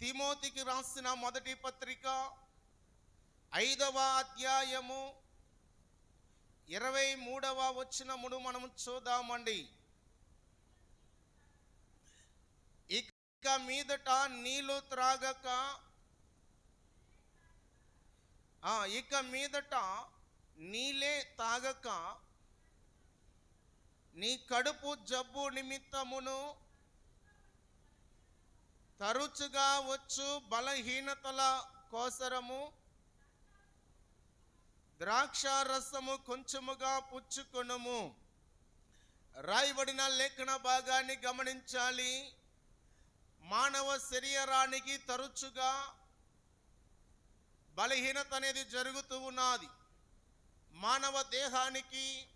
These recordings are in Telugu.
తిమోతికి రాసిన మొదటి పత్రిక ఐదవ అధ్యాయము ఇరవై మూడవ వచ్చినమును మనం చూద్దామండి. ఇక మీదట నీళ్ళు త్రాగక ఇక మీదట నీలే తాగక నీ కడుపు జబ్బు నిమిత్తమును తరచుగా వచ్చు బలహీనతల కోసరము. ద్రాక్షారసము కొంచెముగా పుచ్చుకొనము. రాయబడిన లేఖన భాగాన్ని గమనించాలి. మానవ శరీరానికి తరచుగా బలహీనత అనేది జరుగుతూ ఉన్నది. మానవ దేహానికి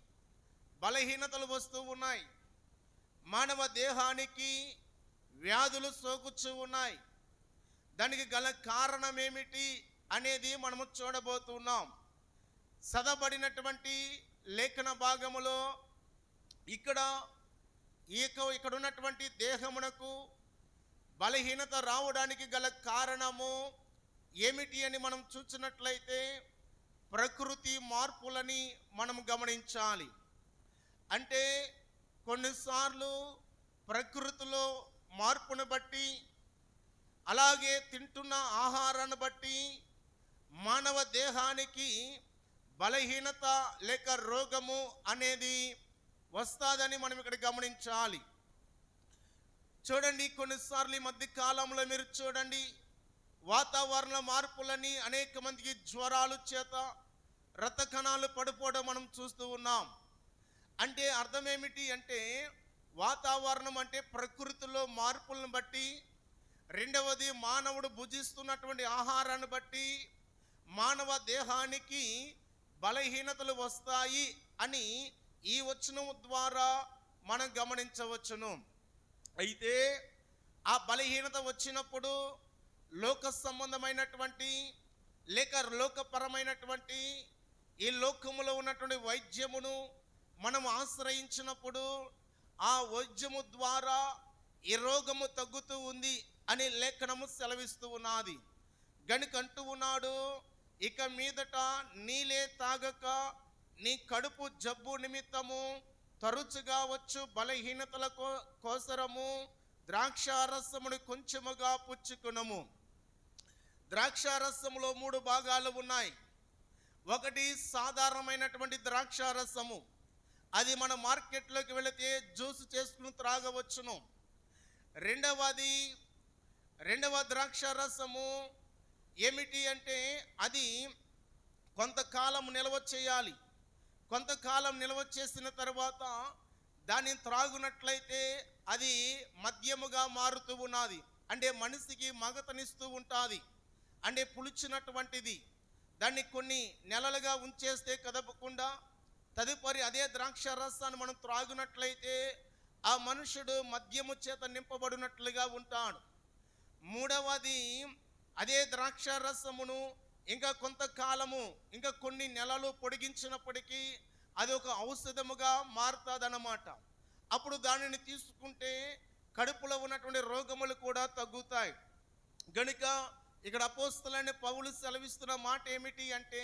బలహీనతలు వస్తూ ఉన్నాయి. మానవ దేహానికి వ్యాధులు సోకుచ్చు ఉన్నాయి. దానికి గల కారణం ఏమిటి అనేది మనము చూడబోతున్నాం. చదవబడినటువంటి లేఖన భాగములో ఇక్కడ ఈ ఇక్కడ ఉన్నటువంటి దేహమునకు బలహీనత రావడానికి గల కారణము ఏమిటి అని మనం చూసినట్లయితే ప్రకృతి మార్పులని మనం గమనించాలి. అంటే కొన్నిసార్లు ప్రకృతిలో మార్పును బట్టి అలాగే తింటున్న ఆహారాన్ని బట్టి మానవ దేహానికి బలహీనత లేక రోగము అనేది వస్తాదని మనం ఇక్కడ గమనించాలి. చూడండి కొన్నిసార్లు ఈ మధ్య కాలంలో మీరు చూడండి వాతావరణ మార్పులని అనేక మందికి జ్వరాలు చేత రక్త కణాలు పడిపోవడం మనం చూస్తూ ఉన్నాం. అంటే అర్థం ఏమిటి అంటే వాతావరణం అంటే ప్రకృతిలో మార్పులను బట్టి రెండవది మానవుడు భుజిస్తున్నటువంటి ఆహారాన్ని బట్టి మానవ దేహానికి బలహీనతలు వస్తాయి అని ఈ వచనం ద్వారా మనం గమనించవచ్చును. అయితే ఆ బలహీనత వచ్చినప్పుడు లోక సంబంధమైనటువంటి లేక లోకపరమైనటువంటి ఈ లోకములో ఉన్నటువంటి వైద్యమును మనం ఆశ్రయించినప్పుడు ఆ వైద్యము ద్వారా ఈ రోగము తగ్గుతూ ఉంది అని లేఖనము సెలవిస్తూ ఉన్నది. గనుక ఉన్నాడు ఇక మీదట నీలే తాగక నీ కడుపు జబ్బు నిమిత్తము తరచుగా వచ్చు బలహీనతల కో- కోసరము ద్రాక్షారసముని కొంచెముగా పుచ్చుకునము. ద్రాక్షారసములో మూడు భాగాలు ఉన్నాయి. ఒకటి సాధారణమైనటువంటి ద్రాక్షారసము. అది మన మార్కెట్లోకి వెళితే జ్యూస్ చేసుకుని త్రాగవచ్చును. రెండవది రెండవ ద్రాక్ష రసము ఏమిటి అంటే అది కొంతకాలం నిల్వ చేయాలి. కొంతకాలం నిల్వ చేసిన తర్వాత దాన్ని త్రాగునట్లయితే అది మద్యముగా మారుతూ ఉన్నది. అంటే మనిషికి మగతనిస్తూ ఉంటుంది. అంటే పులిచినటువంటిది. దాన్ని కొన్ని నెలలుగా ఉంచేస్తే కదపకుండా తదుపరి అదే ద్రాక్ష రసాన్ని మనం త్రాగునట్లయితే ఆ మనుషుడు మద్యము చేత నింపబడినట్లుగా ఉంటాడు. మూడవది అదే ద్రాక్ష రసమును ఇంకా కొంతకాలము ఇంకా కొన్ని నెలలు పొడిగించినప్పటికీ అది ఒక ఔషధముగా మారుతుందన్నమాట. అప్పుడు దానిని తీసుకుంటే కడుపులో ఉన్నటువంటి రోగములు కూడా తగ్గుతాయి. గనుక ఇక్కడ అపోస్తులని పౌలు సెలవిస్తున్న మాట ఏమిటి అంటే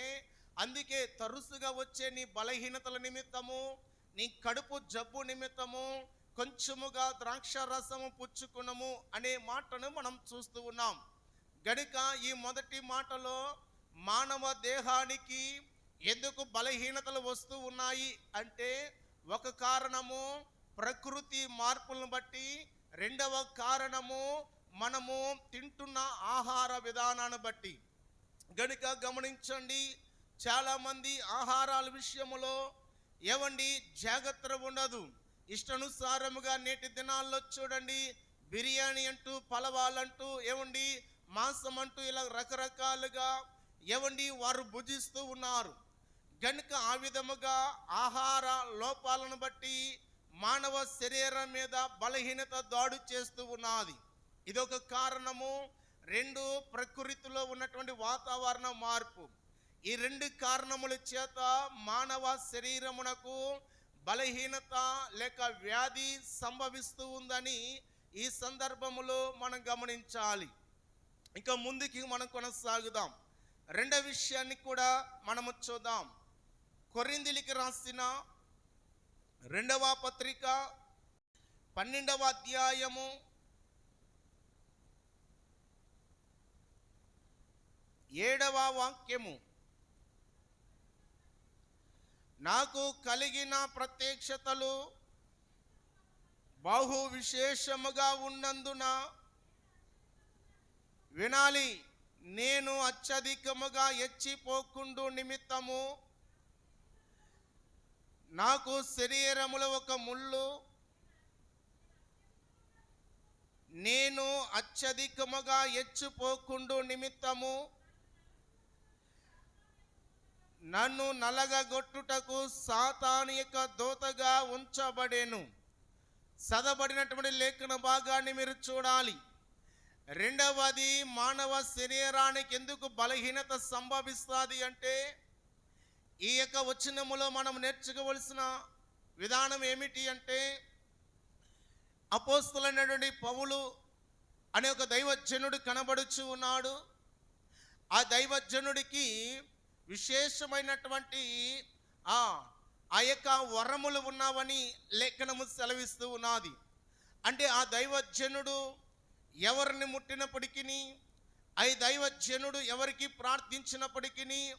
అందుకే తరుసుగా వచ్చే నీ బలహీనతల నిమిత్తము నీ కడుపు జబ్బు నిమిత్తము కొంచెముగా ద్రాక్ష రసము పుచ్చుకునము అనే మాటను మనం చూస్తూ ఉన్నాం. గనుక ఈ మొదటి మాటలో మానవ దేహానికి ఎందుకు బలహీనతలు వస్తూ ఉన్నాయి అంటే ఒక కారణము ప్రకృతి మార్పులను బట్టి రెండవ కారణము మనము తింటున్న ఆహార విధానాన్ని బట్టి. గనుక గమనించండి చాలామంది ఆహారాల విషయంలో ఏవండి? జాగ్రత్త ఉండదు. ఇష్టానుసారముగా నేటి దినాల్లో చూడండి. బిర్యానీ అంటూ పలవాలంటూ ఏవండి? మాంసం అంటూ ఇలా రకరకాలుగా ఏవండి? వారు భుజిస్తూ ఉన్నారు. గనుక ఆ విధముగా ఆహార లోపాలను బట్టి మానవ శరీరం మీద బలహీనత దాడు చేస్తూ ఉన్నది. ఇదొక కారణము. రెండు ప్రకృతిలో ఉన్నటువంటి వాతావరణ మార్పు. ఈ రెండు కారణముల చేత మానవ శరీరమునకు బలహీనత లేక వ్యాధి సంభవిస్తూ ఉందని ఈ సందర్భములో మనం గమనించాలి. ఇంకా ముందుకి మనం కొనసాగుదాం. రెండవ విషయాన్ని కూడా మనము చూద్దాం. కొరిందిలికి రాసిన రెండవ పత్రిక పన్నెండవ అధ్యాయము ఏడవ వాక్యము. నాకు కలిగిన ప్రత్యక్షతలు బహు విశేషముగా ఉన్నందున వినాలి నేను అత్యధికముగా ఎచ్చిపోకుండు నిమిత్తము. నాకు శరీరములో ఒక ముళ్ళు. నేను అత్యధికముగా ఎచ్చిపోకుండు నిమిత్తము. నన్ను నలగగొట్టుటకు సాతాను యొక్క దోతగా ఉంచబడేను. చదబడినటువంటి లేఖన భాగాన్ని మీరు చూడాలి. రెండవది మానవ శరీరానికి ఎందుకు బలహీనత సంభవిస్తుంది అంటే ఈ యొక్క వచనములో మనం నేర్చుకోవలసిన విధానం ఏమిటి అంటే అపోస్తులైనటువంటి పౌలు అనే ఒక దైవజనుడు కనబడుచు ఉన్నాడు. ఆ దైవజనుడికి విశేషమైనటువంటి ఆ యొక్క వరములు ఉన్నావని లేఖనము సెలవిస్తూ ఉన్నది. అంటే ఆ దైవజనుడు ఎవరిని ముట్టినప్పటికీ ఆ దైవజనుడు ఎవరికి ప్రార్థించినప్పటికీ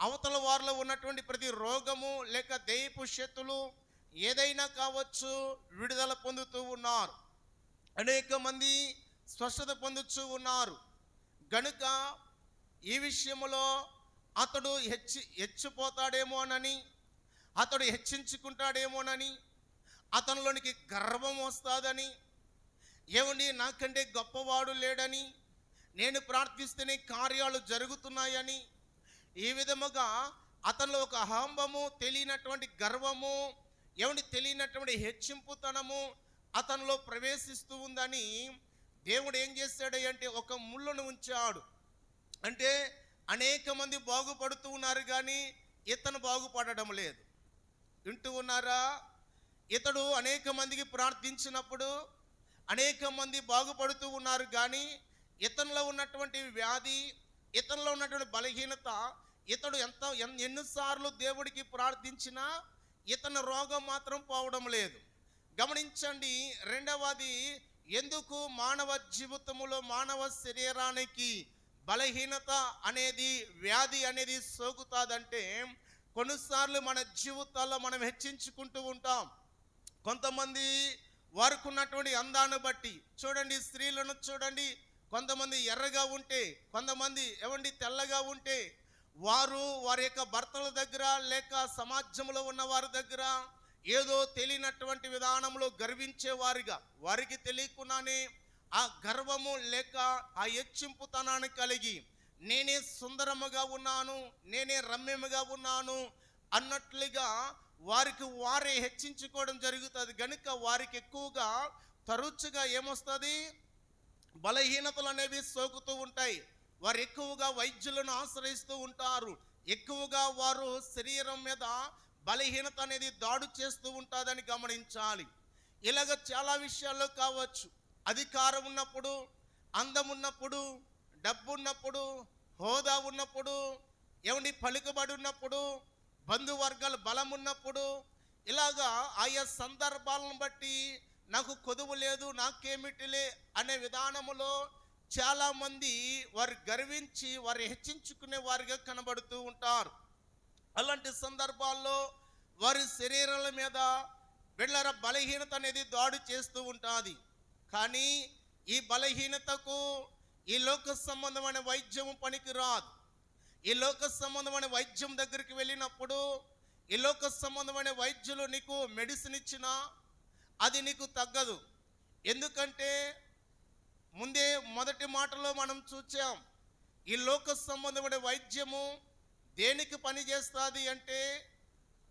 అవతల వారిలో ఉన్నటువంటి ప్రతి రోగము లేక దయపు శక్తులు ఏదైనా కావచ్చు విడుదల పొందుతూ ఉన్నారు. అనేక మంది స్వస్థత పొందుతూ ఉన్నారు. గనుక ఈ విషయంలో అతడు హెచ్చి హెచ్చిపోతాడేమోనని అతడు హెచ్చించుకుంటాడేమోనని అతనిలోనికి గర్వం వస్తుందని ఏమండి నాకంటే గొప్పవాడు లేడని నేను ప్రార్థిస్తేనే కార్యాలు జరుగుతున్నాయని ఈ విధముగా అతనిలో ఒక అహంబము తెలియనటువంటి గర్వము ఏమండి తెలియనటువంటి హెచ్చింపుతనము అతనిలో ప్రవేశిస్తూ ఉందని దేవుడు ఏం చేశాడు అంటే ఒక ముళ్ళను ఉంచాడు. అంటే అనేక మంది బాగుపడుతూ ఉన్నారు కానీ ఇతను బాగుపడడం లేదు. వింటూ ఉన్నారా? ఇతడు అనేక మందికి ప్రార్థించినప్పుడు అనేక మంది బాగుపడుతూ ఉన్నారు కానీ ఇతనిలో ఉన్నటువంటి వ్యాధి ఇతనిలో ఉన్నటువంటి బలహీనత ఇతడు ఎంత ఎన్నిసార్లు దేవుడికి ప్రార్థించినా ఇతని రోగం మాత్రం పోవడం లేదు. గమనించండి రెండవది ఎందుకు మానవ జీవితములో మానవ శరీరానికి బలహీనత అనేది వ్యాధి అనేది సోకుతాదంటే కొన్నిసార్లు మన జీవితాల్లో మనం హెచ్చించుకుంటూ ఉంటాం. కొంతమంది వారికి ఉన్నటువంటి అందాన్ని బట్టి చూడండి స్త్రీలను చూడండి కొంతమంది ఎర్రగా ఉంటే కొంతమంది ఎవండి తెల్లగా ఉంటే వారు వారి యొక్క భర్తల దగ్గర లేక సమాజంలో ఉన్న వారి దగ్గర ఏదో తెలియనటువంటి విధానంలో గర్వించేవారిగా. వారికి తెలియకుండానే ఆ గర్వము లేక ఆ హెచ్చింపుతనాన్ని కలిగి నేనే సుందరముగా ఉన్నాను నేనే రమ్యముగా ఉన్నాను అన్నట్లుగా వారికి వారే హెచ్చించుకోవడం జరుగుతుంది. కనుక వారికి ఎక్కువగా తరచుగా ఏమొస్తుంది? బలహీనతలు అనేవి సోకుతూ ఉంటాయి. వారు ఎక్కువగా వైద్యులను ఆశ్రయిస్తూ ఉంటారు. ఎక్కువగా వారు శరీరం మీద బలహీనత అనేది దాడు చేస్తూ ఉంటుందని గమనించాలి. ఇలాగ చాలా విషయాల్లో కావచ్చు. అధికారం ఉన్నప్పుడు అందం ఉన్నప్పుడు డబ్బు ఉన్నప్పుడు హోదా ఉన్నప్పుడు ఎవని పలుకుబడి ఉన్నప్పుడు బంధువర్గాల బలం ఉన్నప్పుడు ఇలాగా ఆయా సందర్భాలను బట్టి నాకు కొదువు లేదు నాకేమిటిలే అనే విధానములో చాలామంది వారు గర్వించి వారు హెచ్చించుకునే వారిగా కనబడుతూ ఉంటారు. అలాంటి సందర్భాల్లో వారి శరీరాల మీద బిళ్ళర బలహీనత అనేది దాడి చేస్తూ ఉంటుంది. కానీ ఈ బలహీనతకు ఈ లోక సంబంధమైన వైద్యం పనికి రాదు. ఈ లోక సంబంధమైన వైద్యం దగ్గరికి వెళ్ళినప్పుడు ఈ లోక సంబంధమైన వైద్యులు నీకు మెడిసిన్ ఇచ్చినా అది నీకు తగ్గదు. ఎందుకంటే ముందే మొదటి మాటలో మనం చూచాం ఈ లోక సంబంధమైన వైద్యము దేనికి పనిచేస్తుంది అంటే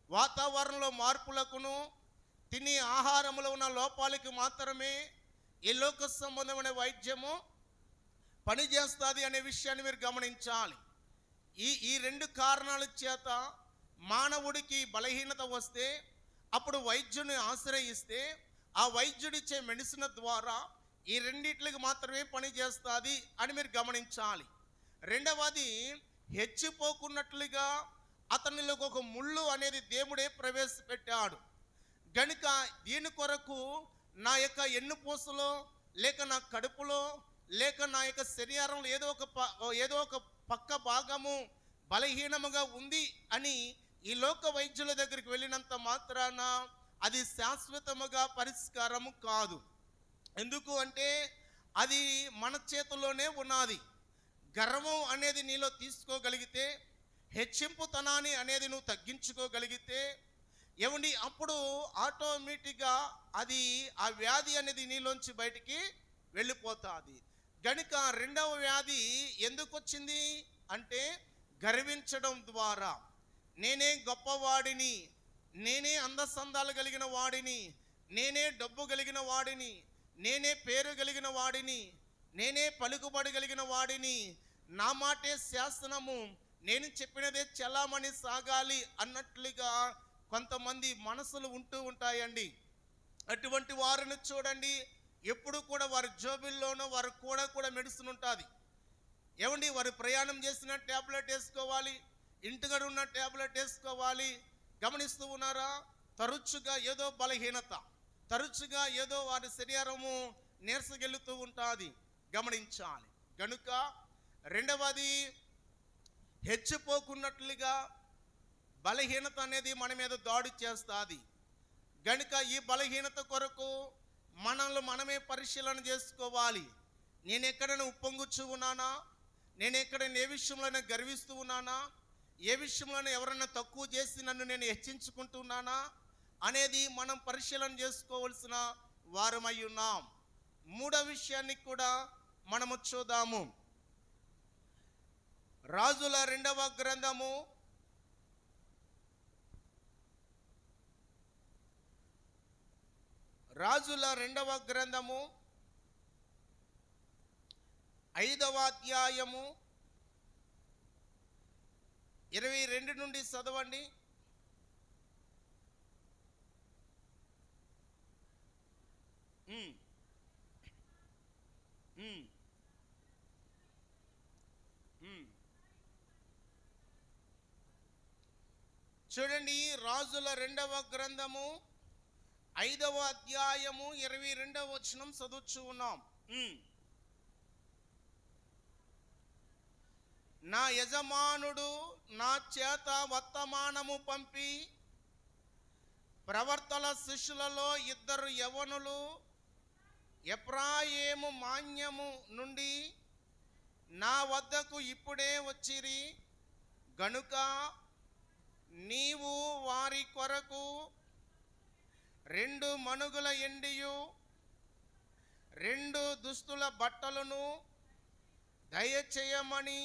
వాతావరణంలో మార్పులకును తిని ఆహారంలో ఉన్న లోపాలకి మాత్రమే ఈ లోక సంబంధమైన వైద్యము పని చేస్తుంది అనే విషయాన్ని మీరు గమనించాలి. ఈ ఈ రెండు కారణాల చేత మానవుడికి బలహీనత వస్తే అప్పుడు వైద్యుని ఆశ్రయిస్తే ఆ వైద్యుడిచ్చే మెడిసిన్ ద్వారా ఈ రెండిట్లకి మాత్రమే పని చేస్తుంది అని మీరు గమనించాలి. రెండవది హెచ్చిపోకున్నట్లుగా అతనిలో ఒక ముళ్ళు అనేది దేవుడే ప్రవేశపెట్టాడు. గనుక దీని కొరకు నా యొక్క ఎన్నుపూసలో లేక నా కడుపులో లేక నా యొక్క శరీరంలో ఏదో ఒక ప- ఏదో ఒక పక్క భాగము బలహీనముగా ఉంది అని ఈ లోక వైద్యుల దగ్గరికి వెళ్ళినంత మాత్రాన అది శాశ్వతముగా పరిష్కారము కాదు. ఎందుకు అంటే అది మన చేతిలోనే ఉన్నది. గర్వం అనేది నీలో తీసుకోగలిగితే హెచ్చింపుతనాన్ని అనేది నువ్వు తగ్గించుకోగలిగితే ఏమండి? అప్పుడు ఆటోమేటిక్గా అది ఆ వ్యాధి అనేది నీలోంచి బయటికి వెళ్ళిపోతుంది. గనుక రెండవ వ్యాధి ఎందుకు వచ్చింది అంటే గర్వించడం ద్వారా. నేనే గొప్పవాడిని నేనే అందసందాలు కలిగిన వాడిని నేనే డబ్బు కలిగిన వాడిని నేనే పేరు కలిగిన వాడిని నేనే పలుకుబడి కలిగిన వాడిని నా మాటే శాసనము నేను చెప్పినదే చలామణి సాగాలి అన్నట్లుగా కొంతమంది మనసులు ఉంటూ ఉంటాయండి. అటువంటి వారిని చూడండి. ఎప్పుడు కూడా వారి జోబిల్లోనూ వారు కూడా కూడా మెడిసిన్ ఉంటుంది. ఏమండి? వారు ప్రయాణం చేసిన ట్యాబ్లెట్ వేసుకోవాలి ఇంటిగడ ఉన్న ట్యాబ్లెట్ వేసుకోవాలి. గమనిస్తూ ఉన్నారా? తరచుగా ఏదో బలహీనత తరచుగా ఏదో వారి శరీరము నీరసగెలుతూ ఉంటుంది. గమనించాలి. కనుక రెండవది హెచ్చిపోకున్నట్లుగా బలహీనత అనేది మన మీద దాడి చేస్తుంది. గనుక ఈ బలహీనత కొరకు మనల్ని మనమే పరిశీలన చేసుకోవాలి. నేను ఎక్కడైనా ఉప్పొంగుచ్చు ఉన్నానా? నేను ఎక్కడైనా ఏ విషయంలోనే గర్విస్తూ ఉన్నానా? ఏ విషయంలోనే ఎవరైనా తక్కువ చేసి నన్ను నేను హెచ్చించుకుంటున్నానా? అనేది మనం పరిశీలన చేసుకోవాల్సిన వారమై ఉన్నాం. మూడో విషయాన్ని కూడా మనము చూద్దాము. రాజుల రెండవ గ్రంథము రాజుల రెండవ గ్రంథము ఐదవ అధ్యాయము ఇరవై రెండు నుండి చదవండి. చూడండి రాజుల రెండవ గ్రంథము ఐదవ అధ్యాయము ఇరవై రెండవ వచనం చదువుచు ఉన్నాం. నా యజమానుడు నా చేత వర్తమానము పంపి ప్రవర్తల శిష్యులలో ఇద్దరు యవనులు ఎప్రాయేము మాన్యము నుండి నా వద్దకు ఇప్పుడే వచ్చిరి గనుక నీవు వారి కొరకు రెండు మనుగుల ఎండియు రెండు దుస్తుల బట్టలను దయచేయమని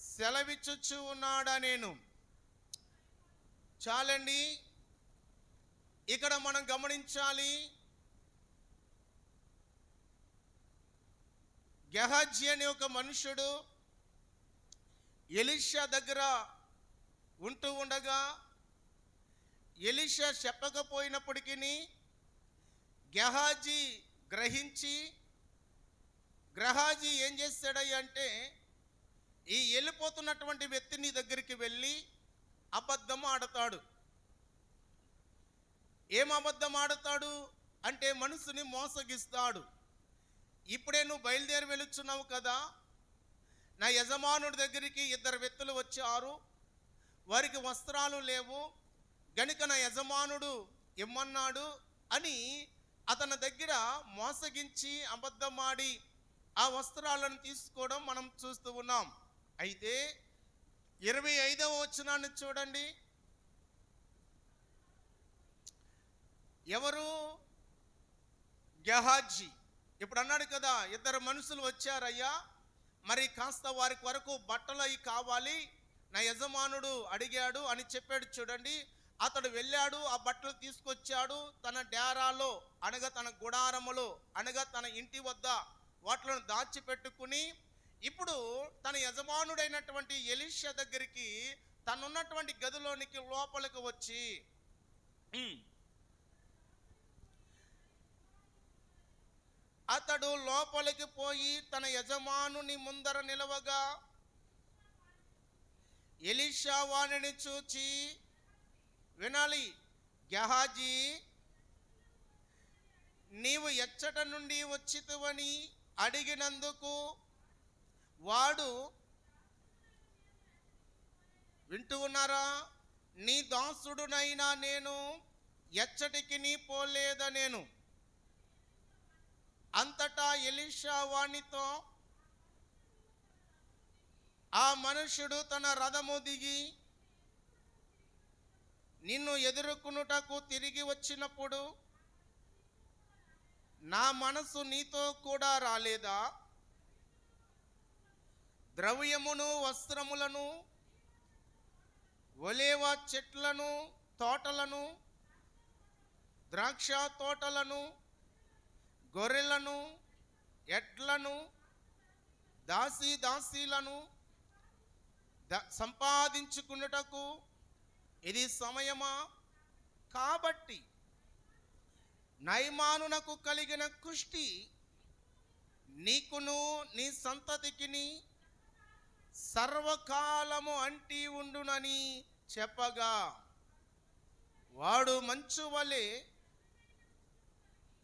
సెలవిచ్చుచు ఉన్నాడా నేను. చాలండి ఇక్కడ మనం గమనించాలి గెహజీ అనే ఒక మనుషుడు ఎలిషా దగ్గర ఉంటూ ఉండగా ఎలిషా చెప్పకపోయినప్పటికీ గెహాజీ గ్రహించి గ్రహాజీ ఏం చేశాడయ్య అంటే ఈ వెళ్ళిపోతున్నటువంటి వ్యక్తి నీ దగ్గరికి వెళ్ళి అబద్ధం ఆడతాడు. ఏం అబద్ధం ఆడతాడు? అంటే మనసుని మోసగిస్తాడు. ఇప్పుడే నువ్వు బయలుదేరి వెళుచున్నావు కదా. నా యజమానుడి దగ్గరికి ఇద్దరు వ్యక్తులు వచ్చారు. వారికి వస్త్రాలు లేవు. గనుక నా యజమానుడు ఇమ్మన్నాడు అని అతని దగ్గర మోసగించి అబద్ధమాడి ఆ వస్త్రాలను తీసుకోవడం మనం చూస్తూ ఉన్నాం. అయితే ఇరవై ఐదవ వచనాన్ని చూడండి. ఎవరు? గెహాజీ. ఇప్పుడు అన్నాడు కదా ఇద్దరు మనుషులు వచ్చారయ్యా. మరి కాస్త వారి వరకు బట్టలు అవి కావాలి. నా యజమానుడు అడిగాడు అని చెప్పాడు చూడండి. అతడు వెళ్ళాడు ఆ బట్టలు తీసుకొచ్చాడు తన డేరాలో అనగా తన గుడారములో అనగా తన ఇంటి వద్ద వాటిలను దాచిపెట్టుకుని ఇప్పుడు తన యజమానుడైనటువంటి ఎలిషా దగ్గరికి తనున్నటువంటి గదిలోనికి లోపలికి వచ్చి అతడు లోపలికి పోయి తన యజమానుని ముందర నిలవగా ఎలిషా వాణిని చూచి వినాలి. గెహాజీ నీవు ఎచ్చట నుండి వచ్చితువని అడిగినందుకు వాడు వింటూ ఉన్నారా? నీ దాసుడునైనా నేను ఎచ్చటికి నీ పోలేద నేను అంతటా ఎలిషా వాణితో ఆ మనుషుడు తన రథము దిగి నిన్ను ఎదుర్కొనుటకు తిరిగి వచ్చినప్పుడు నా మనసు నీతో కూడా రాలేదా? ద్రవ్యమును వస్త్రములను ఒలేవ చెట్లను తోటలను ద్రాక్ష తోటలను గొర్రెలను ఎడ్లను దాసి దాసీలను ద- సంపాదించుకున్నటకు ఇది సమయమా? కాబట్టి నైమానునకు కలిగిన కుష్టి నీకును నీ సంతతికిని సర్వకాలము అంటి ఉండునని చెప్పగా వాడు మంచు వలె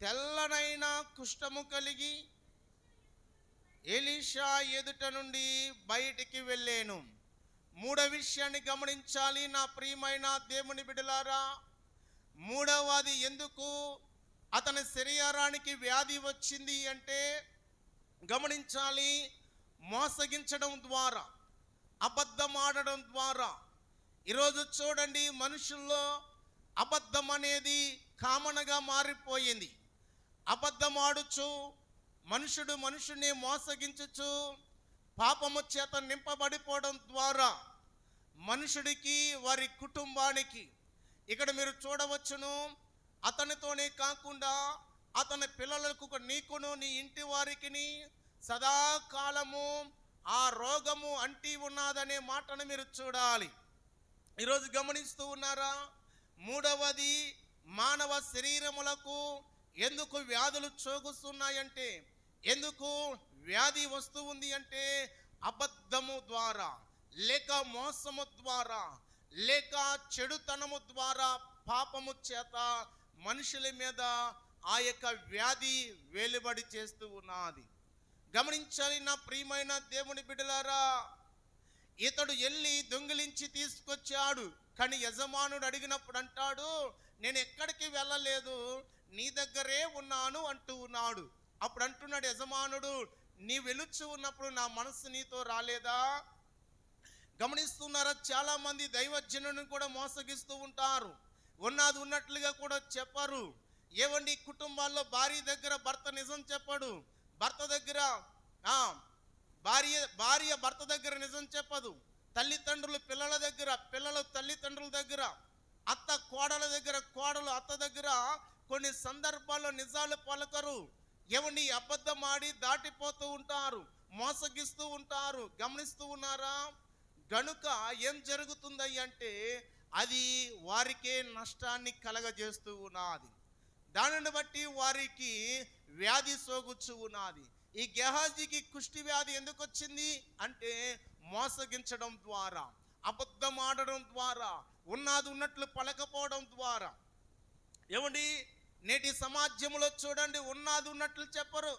తెల్లనైన కుష్టము కలిగి ఎలీషా ఎదుట నుండి బయటికి వెళ్ళాను. మూడవ విషయాన్ని గమనించాలి నా ప్రియమైన దేవుని బిడలారా మూడవది ఎందుకు? అతని శరీరానికి వ్యాధి వచ్చింది అంటే గమనించాలి మోసగించడం ద్వారా అబద్ధం ఆడడం ద్వారా. ఈరోజు చూడండి మనుషుల్లో అబద్ధం అనేది కామన్గా మారిపోయింది. అబద్ధం ఆడుచు మనుషుడు మనుషుని మోసగించుచు పాపము చేత నింపబడిపోవడం ద్వారా మనుషుడికి వారి కుటుంబానికి ఇక్కడ మీరు చూడవచ్చును. అతనితోనే కాకుండా అతని పిల్లలకు నీకును నీ ఇంటి వారికిని సదాకాలము ఆ రోగము అంటి ఉన్నదనే మాటను మీరు చూడాలి. ఈరోజు గమనిస్తూ ఉన్నారా? మూడవది మానవ శరీరములకు ఎందుకు వ్యాధులు చోగుస్తున్నాయంటే ఎందుకు? వ్యాధి వస్తూ ఉంది అంటే అబద్ధము ద్వారా లేక మోసము ద్వారా లేక చెడుతనము ద్వారా పాపము చేత మనుషుల మీద ఆ యొక్క వ్యాధి వెలుబడి చేస్తూ ఉన్నది. గమనించాలి నా ప్రియమైన దేవుని బిడ్డలారా ఇతడు వెళ్ళి దొంగిలించి తీసుకొచ్చాడు కానీ యజమానుడు అడిగినప్పుడు అంటాడు నేను ఎక్కడికి వెళ్ళలేదు నీ దగ్గరే ఉన్నాను అంటూ ఉన్నాడు. అప్పుడు అంటున్నాడు యజమానుడు నీ వెలుచు ఉన్నప్పుడు నా మనసు నీతో రాలేదా? గమనిస్తున్నారా చాలామంది దైవజనుని కూడా మోసగిస్తూ ఉంటారు. ఉన్నది ఉన్నట్లుగా కూడా చెప్పరు. ఏవండి కుటుంబాల్లో భార్య దగ్గర భర్త నిజం చెప్పడు. భర్త దగ్గర భార్య భార్య భర్త దగ్గర నిజం చెప్పదు. తల్లిదండ్రులు పిల్లల దగ్గర పిల్లలు తల్లిదండ్రుల దగ్గర అత్త కోడల దగ్గర కోడలు అత్త దగ్గర కొన్ని సందర్భాల్లో నిజాలు పలకరు. ఏమండి అబద్ధం ఆడి దాటిపోతూ ఉంటారు? మోసగిస్తూ ఉంటారు? గమనిస్తూ ఉన్నారా? గనుక ఏం జరుగుతుంది అంటే అది వారికే నష్టాన్ని కలగజేస్తూ ఉన్నది. దానిని బట్టి వారికి వ్యాధి సోగుచ్చు ఉన్నది. ఈ గెహాజీకి కుష్టి వ్యాధి ఎందుకు వచ్చింది అంటే మోసగించడం ద్వారా అబద్ధం ఆడడం ద్వారా ఉన్నది ఉన్నట్లు పలకపోవడం ద్వారా. ఏమండి? నేటి సమాజంలో చూడండి ఉన్నది ఉన్నట్లు చెప్పరు.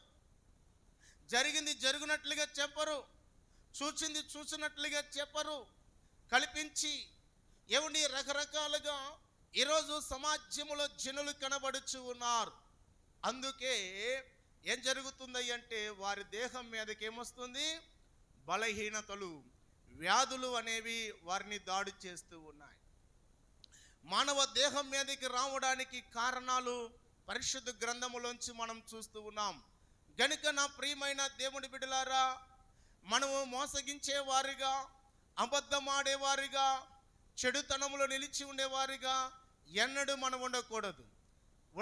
జరిగింది జరిగినట్లుగా చెప్పరు. చూసింది చూసినట్లుగా చెప్పరు. కల్పించి ఏమండి రకరకాలుగా ఈరోజు సమాజంలో జనులు కనబడుచు ఉన్నారు. అందుకే ఏం జరుగుతుంది అంటే వారి దేహం మీదకి ఏమొస్తుంది బలహీనతలు వ్యాధులు అనేవి వారిని దాడి చేస్తూ ఉన్నాయి. మానవ దేహం మీదకి రావడానికి కారణాలు పరిశుద్ధ గ్రంథములోంచి మనం చూస్తూ ఉన్నాం. గనుక నా ప్రియమైన దేవుని బిడ్డలారా మనము మోసగించే వారిగా అబద్ధమాడేవారిగా చెడుతనములో నిలిచి ఉండేవారిగా ఎన్నడూ మనం ఉండకూడదు.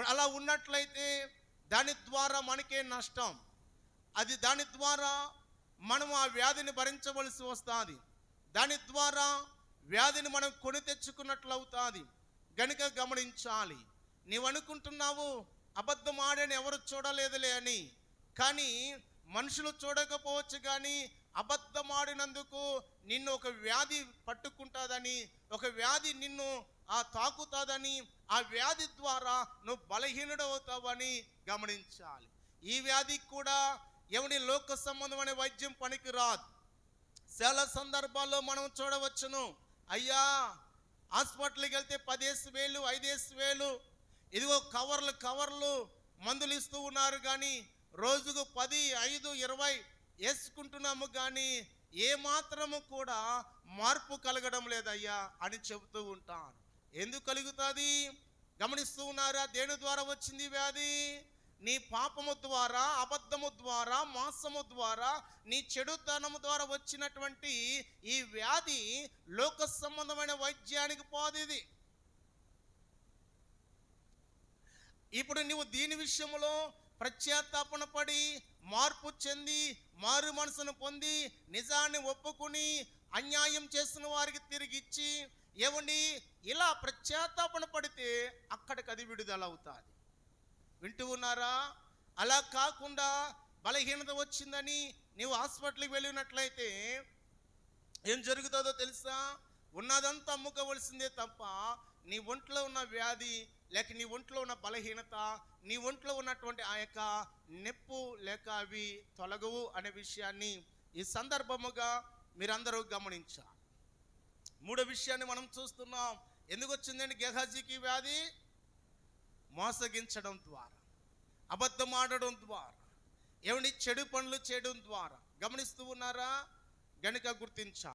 అలా ఉన్నట్లయితే దాని ద్వారా మనకే నష్టం. అది దాని ద్వారా మనం ఆ వ్యాధిని భరించవలసి వస్తుంది. దాని ద్వారా వ్యాధిని మనం కొని తెచ్చుకున్నట్లు అవుతుంది గనుక గమనించాలి. నీవు అనుకుంటున్నావు అబద్ధం ఆడని ఎవరు చూడలేదులే అని. కానీ మనుషులు చూడకపోవచ్చు కానీ అబద్ధమాడినందుకు నిన్ను ఒక వ్యాధి పట్టుకుంటాదని ఒక వ్యాధి నిన్ను ఆ తాకుతాదని ఆ వ్యాధి ద్వారా నువ్వు బలహీనుడవుతావని గమనించాలి. ఈ వ్యాధికి కూడా ఎవని లోక సంబంధమైన వైద్యం పనికి రాదు చాలా సందర్భాల్లో మనం చూడవచ్చును. అయ్యా హాస్పిటల్కి వెళ్తే పదేసి వేలు ఐదేసి వేలు. ఇదిగో కవర్లు కవర్లు మందులు ఇస్తూ ఉన్నారు కానీ రోజుకు పది ఐదు ఇరవై వేసుకుంటున్నాము కానీ ఏ మాత్రము కూడా మార్పు కలగడం లేదయ్యా అని చెబుతూ ఉంటాను ఎందుకు కలుగుతుంది? గమనిస్తూ ఉన్నారా? దేని ద్వారా వచ్చింది వ్యాధి? నీ పాపము ద్వారా అబద్ధము ద్వారా మాసము ద్వారా నీ చెడుతనము ద్వారా వచ్చినటువంటి ఈ వ్యాధి లోక సంబంధమైన వైద్యానికి పోదిది. ఇప్పుడు నువ్వు దీని విషయంలో ప్రత్యాత్తాపన పడి మార్పు చెంది మారు మనసును పొంది నిజాన్ని ఒప్పుకుని అన్యాయం చేసిన వారికి తిరిగి ఇచ్చి ఏమండి ఇలా ప్రత్యాత్తాపన పడితే అక్కడికి అది విడుదల అవుతుంది వింటూ ఉన్నారా? అలా కాకుండా బలహీనత వచ్చిందని నీవు హాస్పిటల్కి వెళ్ళినట్లయితే ఏం జరుగుతుందో తెలుసా? ఉన్నదంతా అమ్ముకోవలసిందే తప్ప నీ ఒంట్లో ఉన్న వ్యాధి లేక నీ ఒంట్లో ఉన్న బలహీనత నీ ఒంట్లో ఉన్నటువంటి ఆ యొక్క నెప్పు లేక అవి తొలగవు అనే విషయాన్ని ఈ సందర్భముగా మీరందరూ గమనించాలి. మూడో విషయాన్ని మనం చూస్తున్నాం. ఎందుకు వచ్చిందండి గెహాజీకి వ్యాధి? మోసగించడం ద్వారా అబద్ధం ఆడడం ద్వారా ఎవని చెడు పనులు చేయడం ద్వారా గమనిస్తూ ఉన్నారా? గనుక గుర్తించాలి